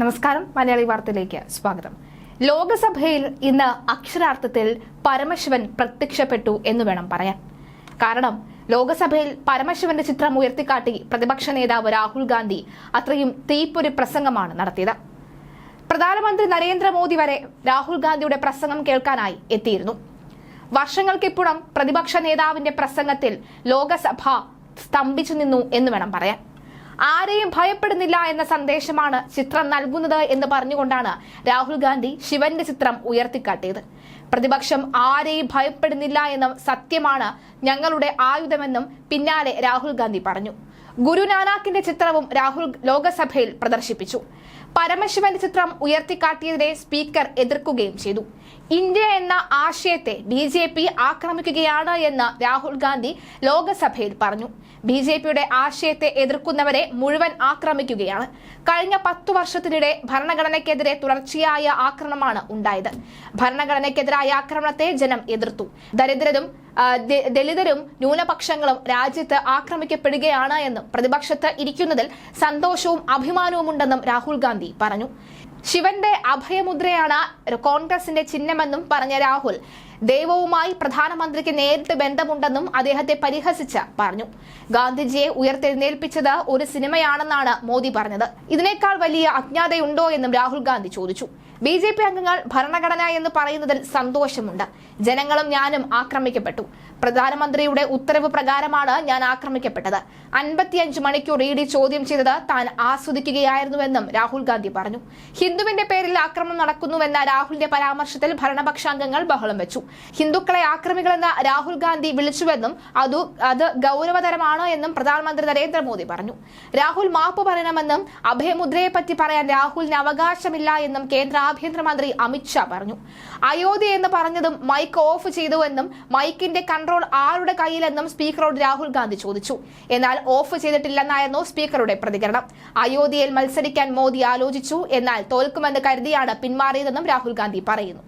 നമസ്കാരം. മലയാളി വാർത്തയിലേക്ക് സ്വാഗതം. ലോകസഭയിൽ ഇന്ന് അക്ഷരാർത്ഥത്തിൽ പരമശിവൻ പ്രത്യക്ഷപ്പെട്ടു എന്ന് വേണം പറയാൻ. കാരണം ലോകസഭയിൽ പരമശിവന്റെ ചിത്രം ഉയർത്തിക്കാട്ടി പ്രതിപക്ഷ നേതാവ് രാഹുൽ ഗാന്ധി അത്രയും തീപ്പൊരു പ്രസംഗമാണ് നടത്തിയത്. പ്രധാനമന്ത്രി നരേന്ദ്രമോദി വരെ രാഹുൽ ഗാന്ധിയുടെ പ്രസംഗം കേൾക്കാനായി എത്തിയിരുന്നു. വർഷങ്ങൾക്കിപ്പുറം പ്രതിപക്ഷ നേതാവിന്റെ പ്രസംഗത്തിൽ ലോകസഭ സ്തംഭിച്ചു നിന്നു എന്ന് വേണം പറയാൻ. ആരെയും ഭയപ്പെടുന്നില്ല എന്ന സന്ദേശമാണ് ചിത്രം നൽകുന്നത് എന്ന് പറഞ്ഞുകൊണ്ടാണ് രാഹുൽ ഗാന്ധി ശിവന്റെ ചിത്രം ഉയർത്തിക്കാട്ടിയത്. പ്രതിപക്ഷം ആരെയും ഭയപ്പെടുന്നില്ല എന്ന സത്യമാണ് ഞങ്ങളുടെ ആയുധമെന്നും പിന്നാലെ രാഹുൽ ഗാന്ധി പറഞ്ഞു. ഗുരുനാനാക്കിന്റെ ചിത്രവും രാഹുൽ ലോകസഭയിൽ പ്രദർശിപ്പിച്ചു. പരമശിവന്റെ ചിത്രം ഉയർത്തിക്കാട്ടിയതിനെ സ്പീക്കർ എതിർക്കുകയും ചെയ്തു. ഇന്ത്യ എന്ന ആശയത്തെ ബി ജെ പി ആക്രമിക്കുകയാണ് എന്ന് രാഹുൽ ഗാന്ധി ലോകസഭയിൽ പറഞ്ഞു. ബി ജെ പിയുടെ ആശയത്തെ എതിർക്കുന്നവരെ മുഴുവൻ ആക്രമിക്കുകയാണ്. കഴിഞ്ഞ പത്തു വർഷത്തിനിടെ ഭരണഘടനയ്ക്കെതിരെ തുടർച്ചയായ ആക്രമണമാണ് ഉണ്ടായത്. ഭരണഘടനയ്ക്കെതിരായ ആക്രമണത്തെ ജനം എതിർത്തു. ദരിദ്രരും ആ, ദ- ദലിതരും ന്യൂനപക്ഷങ്ങളും രാജ്യത്ത് ആക്രമിക്കപ്പെടുകയാണ് എന്നും പ്രതിപക്ഷത്ത് ഇരിക്കുന്നതിൽ സന്തോഷവും അഭിമാനവുമുണ്ടെന്നും രാഹുൽ ഗാന്ധി പറഞ്ഞു. ശിവന്റെ അഭയമുദ്രയാണ് കോൺഗ്രസിന്റെ ചിഹ്നമെന്നും പറഞ്ഞ രാഹുൽ ദൈവവുമായി പ്രധാനമന്ത്രിക്ക് നേരിട്ട് ബന്ധമുണ്ടെന്നും അദ്ദേഹത്തെ പരിഹസിച്ച് പറഞ്ഞു. ഗാന്ധിജിയെ ഉയർത്തെഴുന്നേൽപ്പിച്ചത് ഒരു സിനിമയാണെന്നാണ് മോദി പറഞ്ഞത്. ഇതിനേക്കാൾ വലിയ അജ്ഞാതയുണ്ടോ എന്നും രാഹുൽ ഗാന്ധി ചോദിച്ചു. ബി ജെ പി അംഗങ്ങൾ ഭരണഘടന എന്ന് പറയുന്നതിൽ സന്തോഷമുണ്ട്. ജനങ്ങളും ഞാനും ആക്രമിക്കപ്പെട്ടു. പ്രധാനമന്ത്രിയുടെ ഉത്തരവ് പ്രകാരമാണ് ഞാൻ ആക്രമിക്കപ്പെട്ടത്. അൻപത്തിയഞ്ച് മണിക്കൂർ ഇ ഡി ചോദ്യം ചെയ്തത് താൻ ആസ്വദിക്കുകയായിരുന്നുവെന്നും രാഹുൽ ഗാന്ധി പറഞ്ഞു. ഹിന്ദുവിന്റെ പേരിൽ ആക്രമണം നടക്കുന്നുവെന്ന രാഹുലിന്റെ പരാമർശത്തിൽ ഭരണപക്ഷാംഗങ്ങൾ ബഹളം വെച്ചു. ഹിന്ദുക്കളെ ആക്രമികളെന്ന് രാഹുൽ ഗാന്ധി വിളിച്ചുവെന്നും അതു അത് ഗൗരവതരമാണ് എന്നും പ്രധാനമന്ത്രി നരേന്ദ്രമോദി പറഞ്ഞു. രാഹുൽ മാപ്പ് പറയണമെന്നും അഭയമുദ്രയെ പറ്റി പറയാൻ രാഹുലിന് അവകാശമില്ല എന്നും കേന്ദ്ര ആഭ്യന്തരമന്ത്രി അമിത്ഷാ പറഞ്ഞു. അയോധ്യ എന്ന് പറഞ്ഞതും മൈക്ക് ഓഫ് ചെയ്തുവെന്നും മൈക്കിന്റെ കൺട്രോൾ ആരുടെ കയ്യിലെന്നും സ്പീക്കറോട് രാഹുൽ ഗാന്ധി ചോദിച്ചു. എന്നാൽ ഓഫ് ചെയ്തിട്ടില്ലെന്നായിരുന്നു സ്പീക്കറുടെ പ്രതികരണം. അയോധ്യയിൽ മത്സരിക്കാൻ മോദി ആലോചിച്ചു. എന്നാൽ തോൽക്കുമെന്ന് കരുതിയാണ് പിന്മാറിയതെന്നും രാഹുൽ ഗാന്ധി പറയുന്നു.